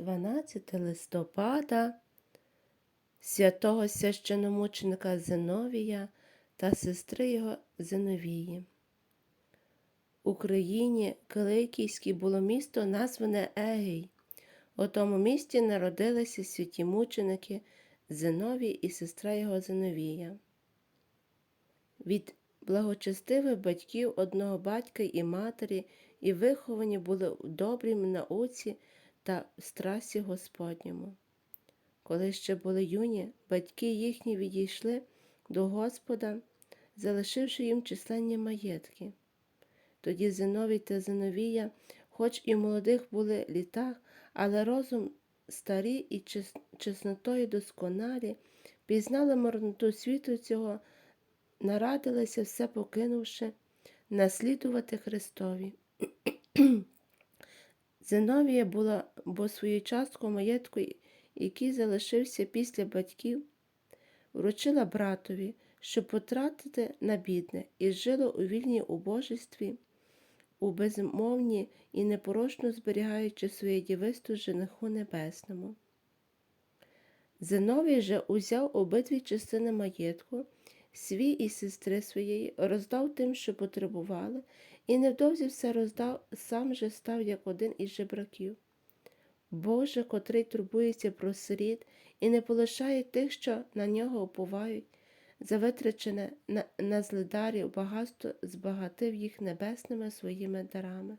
12 листопада святого священомученика Зиновія та сестри його Зиновії. В Україні Киликійській було місто назване Егій. У тому місті народилися святі мученики Зиновій і сестра його Зиновія. Від благочестивих батьків одного батька і матері і виховані були в добрій науці та в страсі Господньому. Коли ще були юні, батьки їхні відійшли до Господа, залишивши їм численні маєтки. Тоді Зиновій та Зиновія, хоч і молодих були літах, але розум старі і чес- чеснотою досконалі, пізнали марноту світу цього, нарадилися все покинувши, наслідувати Христові. Зиновія була, бо свою частку маєтку, який залишився після батьків, вручила братові, щоб потратити на бідне, і жило у вільній убожестві, у безмовні і непорочно зберігаючи своє дівисту жениху небесному. Зиновій же узяв обидві частини маєтку, свій і сестри своєї, роздав тим, що потребували, і невдовзі все роздав, сам же став як один із жебраків. Боже, котрий турбується про сиріт і не полишає тих, що на нього уповають, за витрачене на, на злидарів багатство збагатив їх небесними своїми дарами.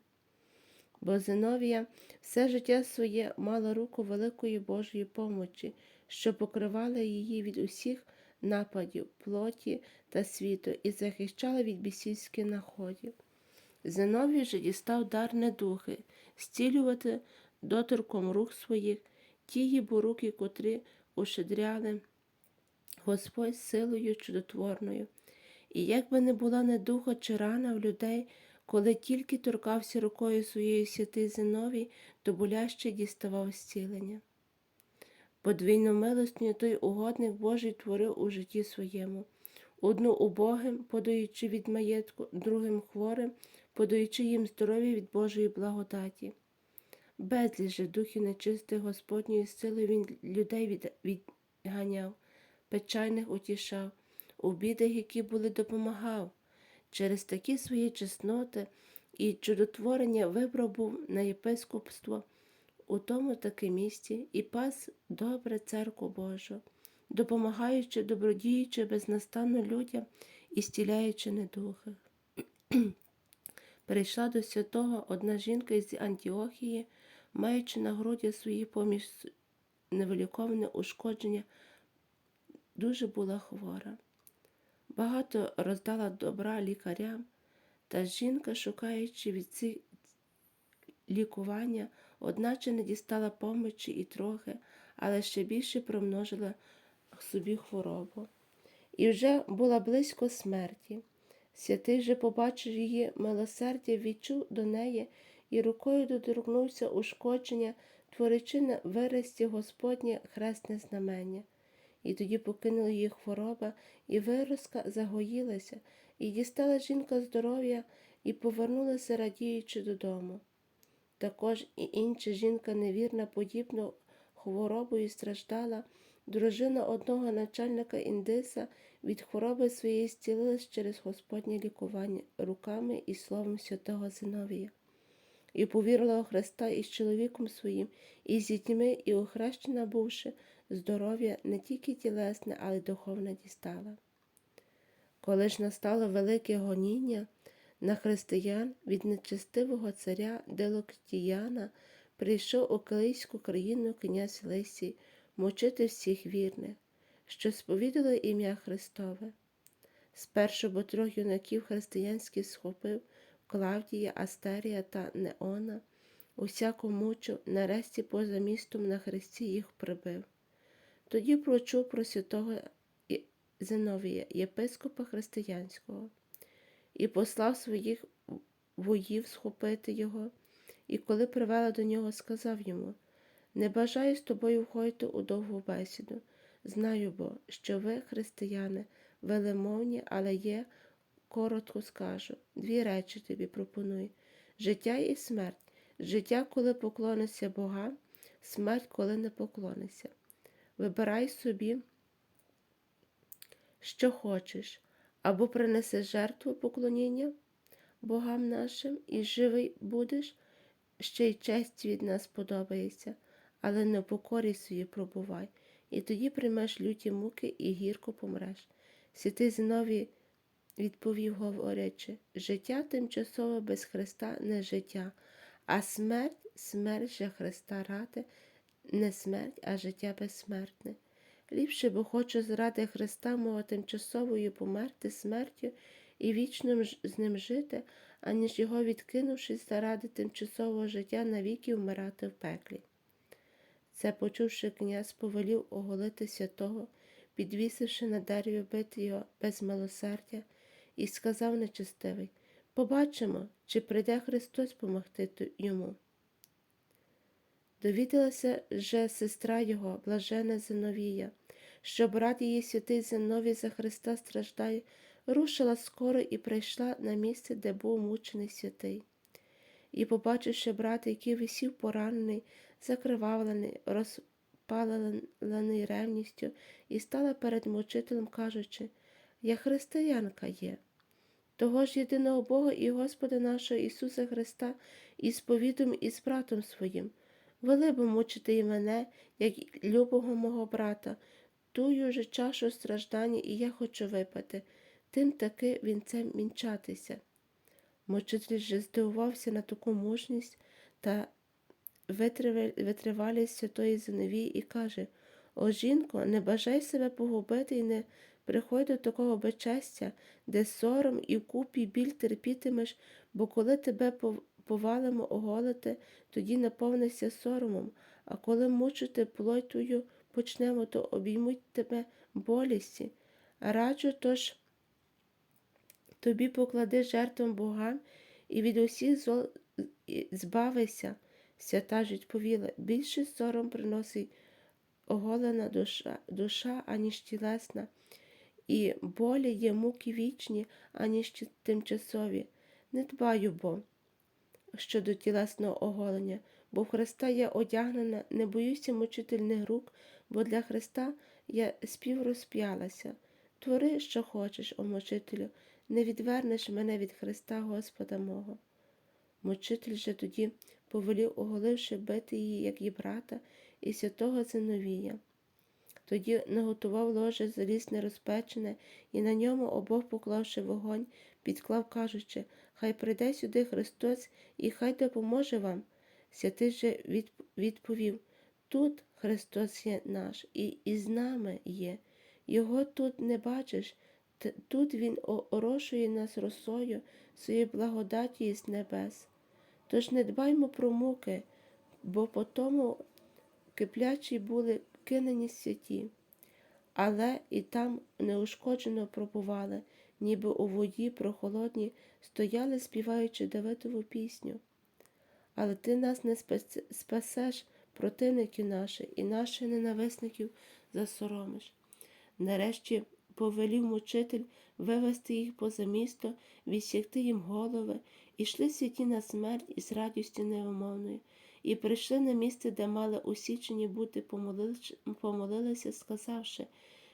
Бо Зиновія все життя своє мала руку великої Божої помочі, що покривала її від усіх нападів, плоті та світу і захищала від бісівських находів. Зиновій же дістав дар недухи, зцілювати доторком рук своїх, тії бо руки, котрі ушедряли Господь силою чудотворною. І як би не була недуха чи рана в людей, коли тільки торкався рукою своєї святий Зиновій, то боляще діставав зцілення. Подвійну милостню той угодник Божий творив у житті своєму, одну убогим, подаючи від маєтку, другим хворим, подаючи їм здоров'я від Божої благодаті. Безліч же духів нечистих Господньої сили він людей відганяв, печальних утішав, у бідах, які були допомагав. Через такі свої чесноти і чудотворення вибрав був на єпископство у тому таки місці і пас добре церкву Божу, допомагаючи, добродіючи безнастанно людям і стіляючи недухи. Прийшла до святого одна жінка із Антіохії, маючи на груді свої поміж невиліковне ушкодження, дуже була хвора. Багато роздала добра лікарям, та жінка, шукаючи від цих лікування, одначе не дістала помочі і трохи, але ще більше примножила собі хворобу. І вже була близько смерті. Святий же побачив її милосердя, відчув до неї і рукою доторкнувся ушкодження, творячи на вирості Господнє хресне знамення. І тоді покинула її хвороба, і виразка загоїлася, і дістала жінка здоров'я і повернулася, радіючи додому. Також і інша жінка невірна, подібно хворобою страждала, дружина одного начальника індиса від хвороби своєї зцілилась через Господнє лікування руками і словом святого Зиновія. І повірила у Христа із чоловіком своїм, і з дітьми, і охрещена бувши, здоров'я не тільки тілесне, але й духовне дістала. Коли ж настало велике гоніння на християн від нечестивого царя Делоктіяна, прийшов у Килийську країну князь Лисій мучити всіх вірних, що сповідали ім'я Христове. Спершу бо трьох юнаків християнських схопив Клавдія, Астерія та Неона, усяку мучу, нарешті поза містом на хресті їх прибив. Тоді прочув про святого Зиновія, єпископа християнського, і послав своїх воїв схопити його, і коли привела до нього, сказав йому Не бажаю з тобою входити у довгу бесіду. Знаю бо, що ви, християни, велемовні, але є, коротко скажу, дві речі тобі пропоную життя і смерть. Життя, коли поклонишся богам, смерть, коли не поклонишся. Вибирай собі, що хочеш, або принеси жертву поклоніння богам нашим, і живий будеш, ще й честь від нас подобається, але не в покорі свої пробувай, і тоді приймеш люті муки і гірко помреш. Святий Зиновій відповів, говорячи, життя тимчасове без Христа не життя, а смерть, смерть же Христа ради, не смерть, а життя безсмертне. Ліпше, бо хочу заради Христа мого тимчасовою померти смертю і вічно з ним жити, аніж його відкинувшись заради тимчасового життя навіки вмирати в пеклі. Це почувши князь, повелів оголити святого, підвісивши на дереві бити його без милосердя, і сказав нечестивий Побачимо, чи прийде Христос помогти йому. Довідалася же сестра його, блажена Зиновія, що брат її святий Зиновій за Христа страждає, рушила скоро і прийшла на місце, де був мучений святий. І, побачивши брата, який висів поранений, закривавлений, розпалений ревністю, і стала перед мучителем, кажучи Я християнка є. Того ж єдиного Бога і Господа нашого Ісуса Христа, і сповідом, і з братом своїм. Вели бо мучити і мене, як любого мого брата, тую же чашу страждання, і я хочу випити, тим таки вінцем мінчатися. Мучитель же здивувався на таку мужність та витривалість святої Зиновії і каже О, жінко, не бажай себе погубити і не приходь до такого безчестя, де сором і вкупі біль терпітимеш, бо коли тебе повалимо оголити, тоді наповнишся соромом, а коли мучити плоть почнемо, то обіймуть тебе болісті. Раджу тож тобі поклади жертвам богам і від усіх зол збавися. Свята ж відповіла, більше сором приносить оголена душа, душа аніж тілесна, і болі є муки вічні, аніж тимчасові. Не дбаю бо щодо тілесного оголення, бо в Христа я одягнена, не боюся мучительних рук, бо для Христа я співрозп'ялася. Твори, що хочеш, о мучителю, не відвернеш мене від Христа Господа мого. Мучитель же тоді повелів, оголивши бити її, як і брата, і святого Зиновія. Тоді наготував ложе залізне розпечене, і на ньому обох поклавши вогонь, підклав, кажучи, хай прийде сюди Христос і хай допоможе вам. Святий же відповів Тут Христос є наш, і із нами є. Його тут не бачиш, тут Він орошує нас росою своєї благодаті із небес. Тож не дбаймо про муки, бо по тому киплячі були кинені святі, але і там неушкоджено пробували, ніби у воді прохолодні стояли, співаючи Давидову пісню. Але ти нас не спасеш, противників наших, і наших ненависників засоромиш. Нарешті повелів мучитель вивести їх поза місто, відсікти їм голови, і йшли святі на смерть із радістю невимовною, і прийшли на місце, де мали усічені бути, помолилися, сказавши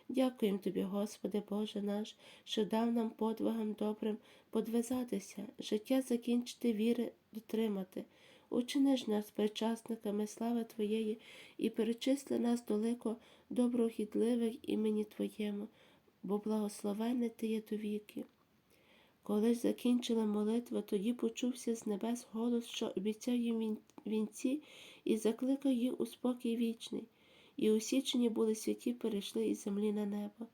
Дякуємо тобі, Господи Боже наш, що дав нам подвигам добрим подвизатися, життя закінчити, віри дотримати. Учини ж нас причасниками слави Твоєї і перечисли нас далеко доброхідливих імені Твоєму, бо благословенний Ти є до віки. Коли ж закінчила молитва, тоді почувся з небес голос, що обіцяв їм вінці і закликав їх у спокій вічний. І усічені були святі, перейшли із землі на небо.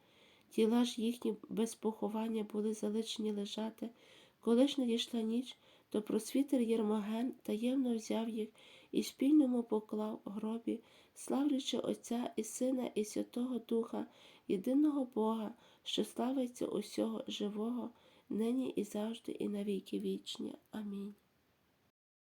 Тіла ж їхні без поховання були залишені лежати. Коли ж надійшла ніч, то просвітер Єрмоген таємно взяв їх і спільному поклав гробі, славлячи Отця і Сина і Святого Духа, єдиного Бога, що славиться усього живого, нині і завжди, і навіки вічні. Амінь.